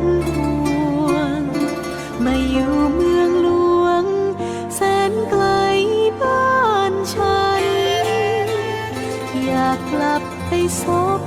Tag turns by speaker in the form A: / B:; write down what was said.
A: ็นห่วงมาอยู่เมืองหลวง แสนไกลบ้านฉัน อยากกลับไปซบ